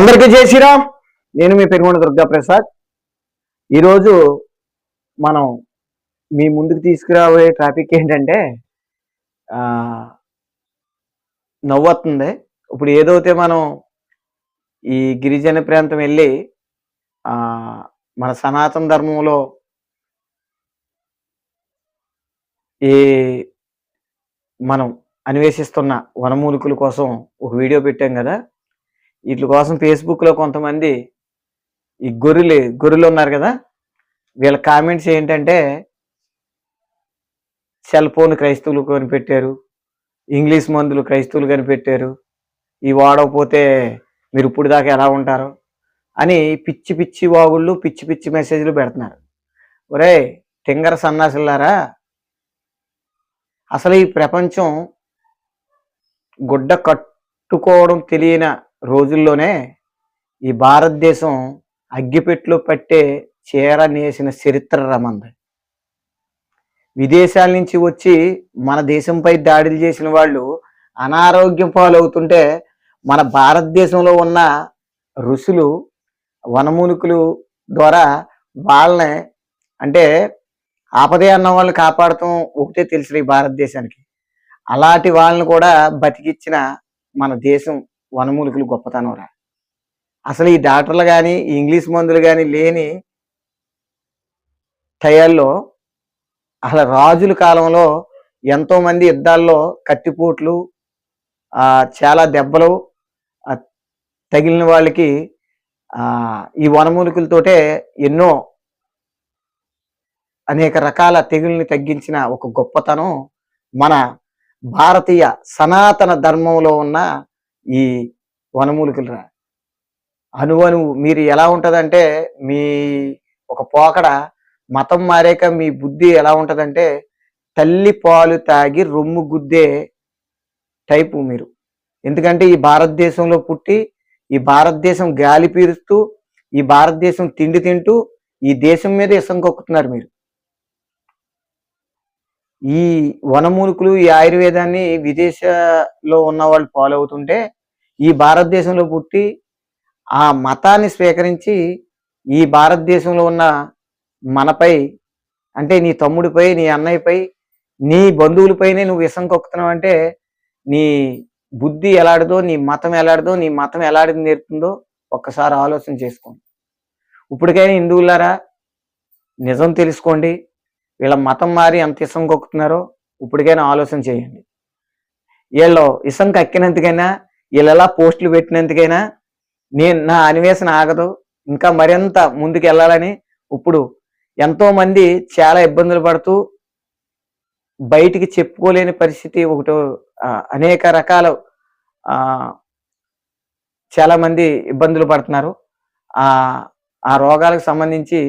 అందరికీ జై శ్రీరామ్. నేను మీ పెరుగొండ దుర్గా ప్రసాద్ ఈరోజు మనం మీ ముందుకు తీసుకురాబోయే టాపిక్ ఏంటంటే నవ్వుతుంది నవ్వొస్తుంది ఇప్పుడు ఏదైతే మనం ఈ గిరిజన ప్రాంతం వెళ్ళి మన సనాతన ధర్మంలో ఈ మనం అన్వేషిస్తున్న వనమూలికల కోసం ఒక వీడియో పెట్టాం కదా వీటి కోసం ఫేస్బుక్లో కొంతమంది ఈ గొర్రెలు గొర్రెలు ఉన్నారు కదా వీళ్ళ కామెంట్స్ ఏంటంటే సెల్ ఫోన్ క్రైస్తవులు కనిపెట్టారు ఇంగ్లీష్ మందులు క్రైస్తవులు కనిపెట్టారు ఈ వాడకపోతే మీరు ఇప్పుడు దాకా ఎలా ఉంటారు అని పిచ్చి పిచ్చి వాగుళ్ళు పిచ్చి పిచ్చి మెసేజ్లు పెడుతున్నారు. ఒరే తింగర సన్నాసులారా అసలు ఈ ప్రపంచం గుడ్డ కట్టుకోవడం తెలియని రోజుల్లోనే ఈ భారతదేశం అగ్గిపెట్టులో పట్టే చీర నేసిన చరిత్ర రమంది. విదేశాల నుంచి వచ్చి మన దేశంపై దాడులు చేసిన వాళ్ళు అనారోగ్యం పాలవుతుంటే మన భారతదేశంలో ఉన్న ఋషులు వనమూలికలు ద్వారా వాళ్ళని అంటే ఆపదే అన్న వాళ్ళని కాపాడటం ఒకటే తెలుసు ఈ భారతదేశానికి. అలాంటి వాళ్ళని కూడా బతికిచ్చిన మన దేశం వనమూలికలు గొప్పతనం రా. అసలు ఈ డాక్టర్లు కానీ ఇంగ్లీష్ మందులు కానీ లేని టయాల్లో అసలు రాజుల కాలంలో ఎంతో మంది యుద్ధాల్లో కత్తిపోట్లు చాలా దెబ్బలు తగిలిన వాళ్ళకి ఈ వనమూలికలతోటే ఎన్నో అనేక రకాల తెగుల్ని తగ్గించిన ఒక గొప్పతనం మన భారతీయ సనాతన ధర్మంలో ఉన్న ఈ వనమూలికలు రా. అనువనువు మీరు ఎలా ఉంటుందంటే మీ ఒక పోకడ మతం మారాక మీ బుద్ధి ఎలా ఉంటుందంటే తల్లి పాలు తాగి రొమ్ము గుద్దే టైపు మీరు. ఎందుకంటే ఈ భారతదేశంలో పుట్టి ఈ భారతదేశం గాలి పీరుస్తూ ఈ భారతదేశం తిండి తింటూ ఈ దేశం మీద ఇసం కొక్కుతున్నారు మీరు. ఈ వనమూలికలు ఈ ఆయుర్వేదాన్ని విదేశాల్లో ఉన్న వాళ్ళు ఫాలో అవుతుంటే ఈ భారతదేశంలో పుట్టి ఆ మతాన్ని స్వీకరించి ఈ భారతదేశంలో ఉన్న మనపై అంటే నీ తమ్ముడిపై నీ అన్నయ్యపై నీ బంధువులపైనే నువ్వు విషం కొక్కుతున్నావు అంటే నీ బుద్ధి ఎలాడదో నీ మతం ఎలాడదో నీ మతం ఎలాంటిది నేర్పుతుందో ఒక్కసారి ఆలోచన చేసుకోండి. ఇప్పటికైనా హిందువులారా నిజం తెలుసుకోండి. వీళ్ళ మతం మారి ఎంత ఇసం కొక్కుతున్నారో ఇప్పటికైనా ఆలోచన చేయండి. వీళ్ళు ఇసం కక్కినందుకైనా వీళ్ళలా పోస్టులు పెట్టినందుకైనా నేను నా అన్వేషణ ఆగదు. ఇంకా మరింత ముందుకు వెళ్ళాలని ఇప్పుడు ఎంతోమంది చాలా ఇబ్బందులు పడుతూ బయటికి చెప్పుకోలేని పరిస్థితి ఒకటి అనేక రకాల చాలామంది ఇబ్బందులు పడుతున్నారు. ఆ రోగాలకు సంబంధించి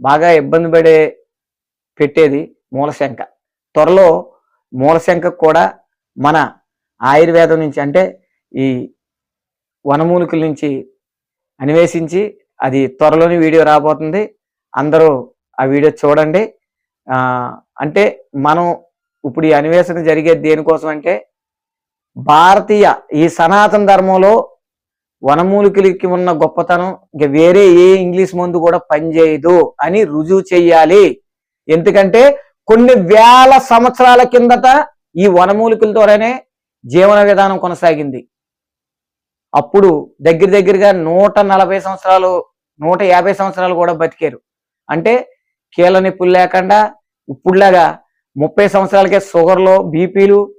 బాగా ఇబ్బంది పడే పెట్టేది మూలశంక త్వరలో మూలశంఖ కూడా మన ఆయుర్వేదం నుంచి అంటే ఈ వనమూలికల నుంచి అన్వేషించి అది త్వరలోని వీడియో రాబోతుంది. అందరూ ఆ వీడియో చూడండి. అంటే మనం ఇప్పుడు ఈ అన్వేషణ జరిగేది దేనికోసం అంటే భారతీయ ఈ సనాతన ధర్మంలో వనమూలికలకి ఉన్న గొప్పతనం ఇంకా వేరే ఏ ఇంగ్లీష్ మందు కూడా పనిచేయదు అని రుజువు చెయ్యాలి. ఎందుకంటే కొన్ని వేల సంవత్సరాల కిందట ఈ వనమూలికలతోనే జీవన విధానం కొనసాగింది. అప్పుడు దగ్గర దగ్గరగా నూట నలభై సంవత్సరాలు నూట యాభై సంవత్సరాలు కూడా బతికారు. అంటే కీళ్ళ నొప్పులు లేకుండా ఇప్పుడులాగా ముప్పై సంవత్సరాలకే షుగర్లు బీపీలు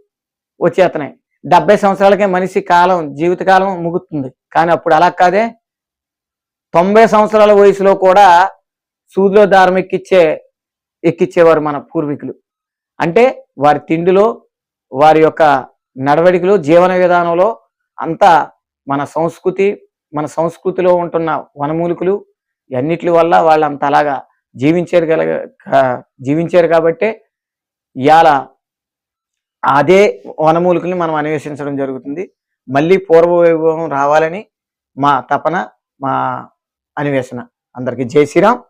వచ్చేస్తున్నాయి. డెబ్బై సంవత్సరాలకే మనిషి కాలం జీవితకాలం ముగుతుంది. కానీ అప్పుడు అలా కాదే. తొంభై సంవత్సరాల వయసులో కూడా సూదిలో దారం ఎక్కిచ్చే ఎక్కిచ్చేవారు మన పూర్వీకులు. అంటే వారి తిండిలో వారి యొక్క నడవడికలో జీవన విధానంలో అంతా మన సంస్కృతి మన సంస్కృతిలో ఉంటున్న వనమూలికలు అన్నిటి వల్ల వాళ్ళు అంత అలాగా జీవించారు గల జీవించారు కాబట్టే ఇవాళ అదే వనమూలికల్ని మనం అన్వేషించడం జరుగుతుంది. మళ్ళీ పూర్వ వైభవం రావాలని మా తపన మా అన్వేషణ. అందరికీ జై శ్రీరామ్.